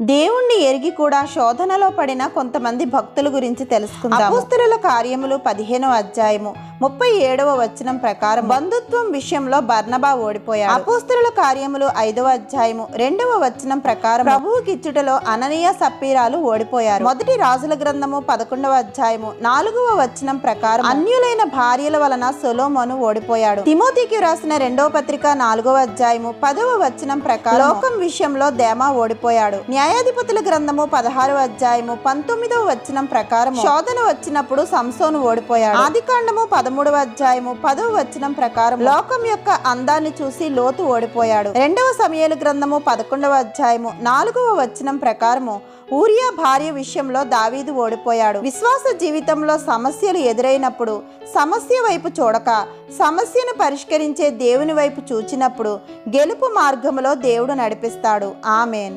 దేవుణ్ణి ఎరిగి కూడా శోధనలో పడిన కొంతమంది భక్తుల గురించి తెలుసుకుందాం అపోస్తలుల కార్యములు పదిహేనో అధ్యాయము ముప్పై ఏడవ వచనం ప్రకారం బంధుత్వం విషయంలో బర్నబా ఓడిపోయాడు. అపోస్తుల కార్యములు ఐదవ అధ్యాయము రెండవ వచనం ప్రకారం ప్రభువుకి కిచ్చుటలో అననీయ సప్పీరాలు ఓడిపోయారు. మొదటి రాజుల గ్రంథము పదకొండవ అధ్యాయము నాలుగవ వచనం ప్రకారం అన్యులైన భార్యల వలన సొలోమోను ఓడిపోయాడు. తిమోతికి రాసిన రెండవ పత్రిక నాలుగవ అధ్యాయము పదవ వచనం ప్రకారం లోకం విషయంలో దేమా ఓడిపోయాడు. న్యాయాధిపతుల గ్రంథము పదహారవ అధ్యాయము పంతొమ్మిదవ వచనం ప్రకారం శోధన వచ్చినప్పుడు సంసోను ఓడిపోయాడు. ఆదికాండము పదమూడవ అధ్యాయము పదవ వచనం ప్రకారం లోకం యొక్క అందాన్ని చూసి లోతు ఓడిపోయాడు. రెండవ సమయలు గ్రంథము పదకొండవ అధ్యాయము నాలుగవ వచనం ప్రకారము ఊరియా భార్య విషయంలో దావీదు ఓడిపోయాడు. విశ్వాస జీవితంలో సమస్యలు ఎదురైనప్పుడు సమస్య వైపు చూడక సమస్యను పరిష్కరించే దేవుని వైపు చూచినప్పుడు గెలుపు మార్గములో దేవుడు నడిపిస్తాడు. ఆమెన్.